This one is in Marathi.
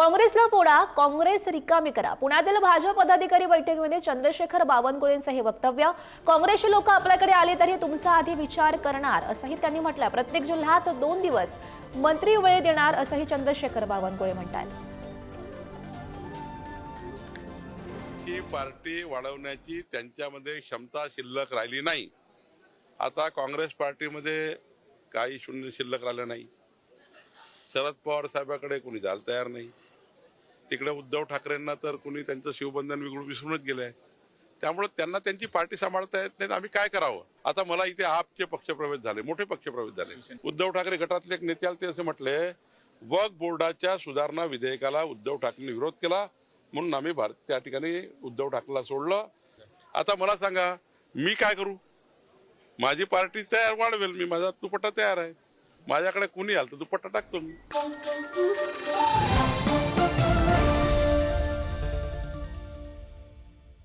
काँग्रेसला फोडा काँग्रेस रिकामी करा. पुण्यातील भाजप पदाधिकारी बैठकीमध्ये चंद्रशेखर बावनकुळेंचं हे वक्तव्य. काँग्रेसचे लोक आपल्याकडे आले तरी तुमचा आधी विचार करणार असंही त्यांनी म्हटलं प्रत्येक जिल्ह्यात दोन दिवस मंत्री वेळ देणार असंही चंद्रशेखर बावनकुळे म्हणतात ही पार्टी वाढवण्याची त्यांच्यामध्ये क्षमता शिल्लक राहिली नाही. आता काँग्रेस पार्टीमध्ये काही शून्य शिल्लक राहिलं नाही. शरद पवार साहेबाकडे कोणी जायला तयार नाही. तिकडे उद्धव ठाकरेंना तर कोणी त्यांचं शिवबंधन विघडून विसरूनच गेलंय. त्यामुळे त्यांना त्यांची पार्टी सांभाळता येत नाही आम्ही काय करावं? आता मला इथे आपचे पक्षप्रवेश झाले मोठे पक्षप्रवेश झाले. उद्धव ठाकरे गटातले एक नेते आले ते असे म्हटले वक्फ बोर्डाच्या सुधारणा विधेयकाला उद्धव ठाकरेंनी विरोध केला म्हणून आम्ही भारत त्या ठिकाणी उद्धव ठाकरेला सोडलं. आता मला सांगा मी काय करू? माझी पार्टी तयार वाढवेल मी माझा दुपट्टा तयार आहे. माझ्याकडे कुणी आलं तर दुपट्टा टाकतो मी.